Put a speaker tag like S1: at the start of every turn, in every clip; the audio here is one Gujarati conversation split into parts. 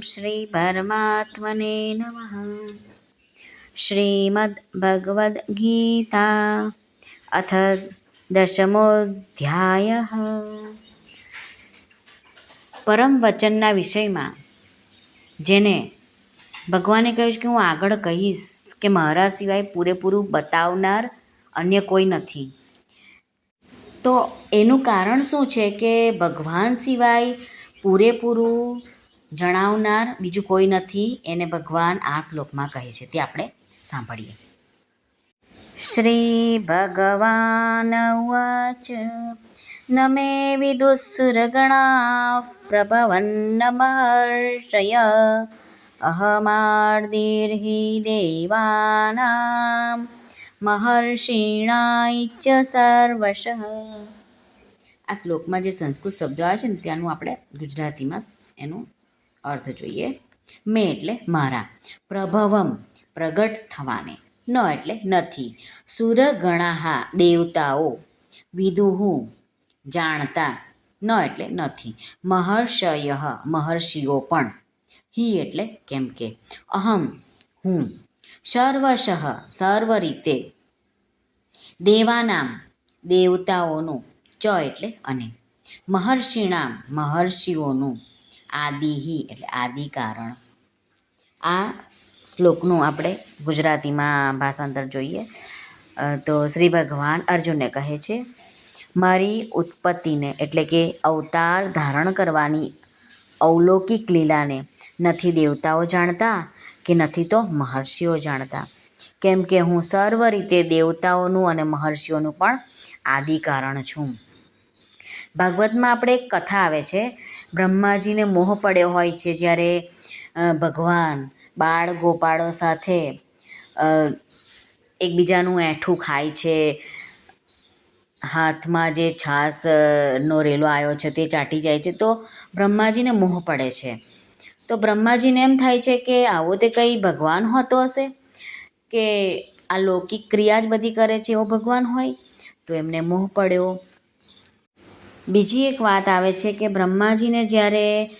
S1: શ્રી પરમાત્મને નમઃ શ્રીમદ્ભગવદ્ગીતા અથ દશમોધ્યાય પરમ વચનના વિષયમાં જેને ભગવાને કહ્યું છે કે હું આગળ કહીશ કે મારા સિવાય પૂરેપૂરું બતાવનાર અન્ય કોઈ નથી. તો એનું કારણ શું છે કે ભગવાન સિવાય પૂરેપૂરું જણાવનાર બીજું કોઈ નથી, એને ભગવાન આ શ્લોકમાં કહે છે. તે આપણે સાંભળીએ. શ્રી ભગવાન ઉવાચ, નમે વિદુસુરગણા પ્રભવન્ન મહર્ષય અહમાર્દિર્હિ દેવાના મહર્ષિણાય ચ સર્વશ. આ શ્લોકમાં જે સંસ્કૃત શબ્દો આવે છે ને, ત્યાંનું આપણે ગુજરાતીમાં એનો અર્થ જોઈએ. મેં એટલે મારા. પ્રભવમ પ્રગટ થવાને. ન એટલે નથી. સુરગણાહા દેવતાઓ વિદુહુ જાણતા. ન એટલે નથી. મહર્ષય મહર્ષિઓ પણ. હિ એટલે કેમ કે? અહમ હું. સર્વશઃ સર્વ રીતે દેવાનામ દેવતાઓનું. ચ એટલે અને. મહર્ષિણામ મહર્ષિઓનું. આદિહિ એટલે આદિ કારણ. આ શ્લોકનું આપણે ગુજરાતીમાં ભાષાંતર જોઈએ. તો શ્રી ભગવાન અર્જુનને કહે છે, મારી ઉત્પત્તિને એટલે કે અવતાર ધારણ કરવાની અવલૌકિક લીલાને નથી દેવતાઓ જાણતા કે નથી તો મહર્ષિઓ જાણતા. કેમ કે હું સર્વ રીતે દેવતાઓનું અને મહર્ષિઓનું પણ આદિ કારણ છું. ભાગવતમાં આપણે એક કથા આવે છે. બ્રહ્માજીને મોહ પડ્યો હોય છે જ્યારે ભગવાન બાળ ગોપાળો સાથે એકબીજાનું એઠું ખાય છે. હાથમાં જે છાસનો રેલો આવ્યો છે તે ચાટી જાય છે. તો બ્રહ્માજીને મોહ પડે છે. તો બ્રહ્માજીને એમ થાય છે કે આવો તે કંઈ ભગવાન હોતો હશે? કે આ લૌકિક ક્રિયા જ બધી કરે છે એવો ભગવાન હોય? તો એમને મોહ પડ્યો. બીજી એક વાત આવે છે કે બ્રહ્માજીને જ્યારે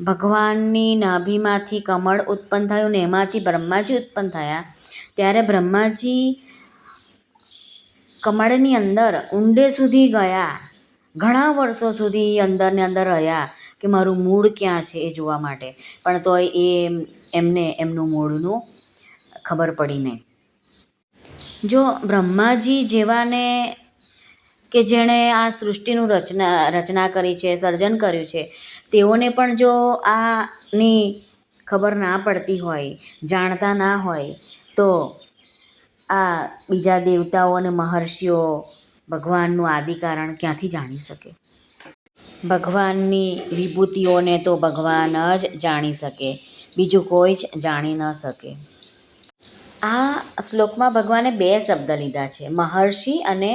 S1: ભગવાનની નાભીમાંથી કમળ ઉત્પન્ન થયું ને એમાંથી બ્રહ્માજી ઉત્પન્ન થયા, ત્યારે બ્રહ્માજી કમળની અંદર ઊંડે સુધી ગયા. ઘણા વર્ષો સુધી અંદર ને અંદર રહ્યા કે મારું મૂળ ક્યાં છે એ જોવા માટે. પણ તોય એ એમને એમનું મૂળનું ખબર પડી નહીં. જો બ્રહ્માજી જેવાને કે જેણે આ સૃષ્ટિનું રચના રચના કરી છે, સર્જન કર્યું છે, તેઓને પણ જો આની ખબર ના પડતી હોય, જાણતા ના હોય, તો આ બીજા દેવતાઓ અને મહર્ષિઓ ભગવાનનું આદિ કારણ ક્યાંથી જાણી શકે? ભગવાનની વિભૂતિઓને તો ભગવાન જ જાણી શકે, બીજું કોઈ જ જાણી ન શકે. આ શ્લોકમાં ભગવાને બે શબ્દ લીધા છે, મહર્ષિ અને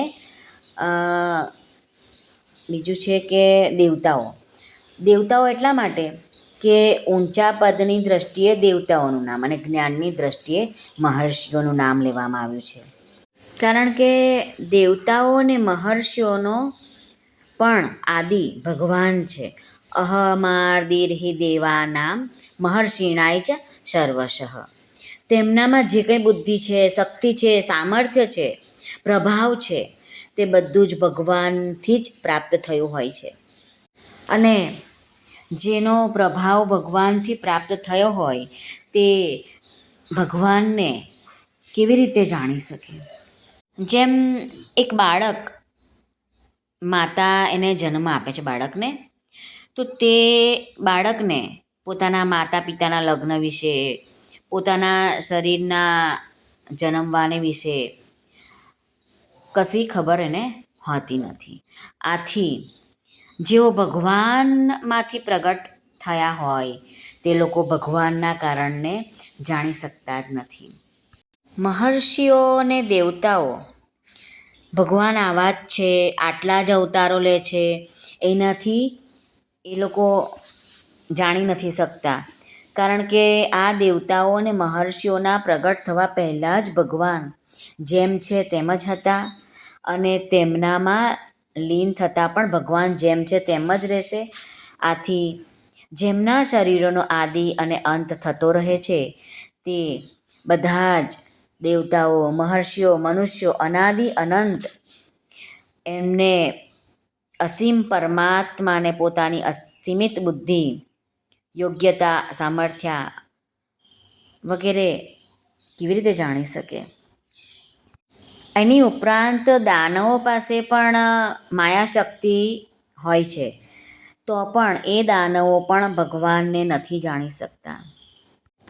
S1: બીજું છે કે દેવતાઓ. દેવતાઓ એટલા માટે કે ઊંચા પદની દ્રષ્ટિએ દેવતાઓનું નામ અને જ્ઞાનની દ્રષ્ટિએ મહર્ષિઓનું નામ લેવામાં આવ્યું છે. કારણ કે દેવતાઓ અને મહર્ષિઓનો પણ આદિ ભગવાન છે. અહમાર્દિર્હિ દેવાનામ મહર્ષિણાય ચ સર્વશ. તેમનામાં જે કંઈ બુદ્ધિ છે, શક્તિ છે, સામર્થ્ય છે, પ્રભાવ છે તે બધું જ ભગવાનથી જ પ્રાપ્ત થયું હોય છે. અને જેનો પ્રભાવ ભગવાનથી પ્રાપ્ત થયો હોય તે ભગવાનને કેવી રીતે જાણી શકે? જેમ એક બાળક માતા એને જન્મ આપે છે બાળકને, તો તે બાળકને પોતાના માતા પિતાના લગ્ન વિશે, પોતાના શરીરના જન્મવાને વિશે કશી ખબર એને હોતી નથી. આથી જેઓ ભગવાનમાંથી પ્રગટ થયા હોય, તે લોકો ભગવાનના કારણને જાણી શકતા જ નથી. મહર્ષિઓ અને દેવતાઓ ભગવાન આવા જ છે, આટલા જ અવતારો લે છે, એનાથી એ લોકો જાણી નથી શકતા. કારણ કે આ દેવતાઓ અને મહર્ષિઓના પ્રગટ થવા પહેલાં જ ભગવાન જેમ છે તેમ જ હતા. અને તેમનામાં લીન થતાં પણ ભગવાન જેમ છે તેમ જ રહેશે. આથી જેમના શરીરોનો આદિ અને અંત થતો રહે છે, તે બધા જ દેવતાઓ, મહર્ષિઓ, મનુષ્યો, અનાદિ, અનંત, એમને અસીમ પરમાત્માને પોતાની અસીમિત બુદ્ધિ, યોગ્યતા, સામર્થ્ય વગેરે કેવી રીતે જાણી શકે? એની ઉપરાંત દાનવો પાસે પણ માયાશક્તિ હોય છે. તો પણ એ દાનવો પણ ભગવાનને નથી જાણી શકતા.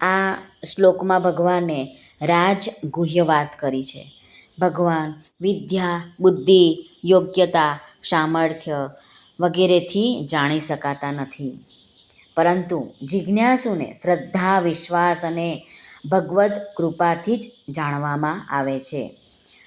S1: આ શ્લોકમાં ભગવાને રાજ ગુહ્ય વાત કરી છે. ભગવાન વિદ્યા, બુદ્ધિ, યોગ્યતા, સામર્થ્ય વગેરેથી જાણી શકાતા નથી. પરંતુ જિજ્ઞાસુને શ્રદ્ધા, વિશ્વાસ અને ભગવદ કૃપાથી જ જાણવામાં આવે છે.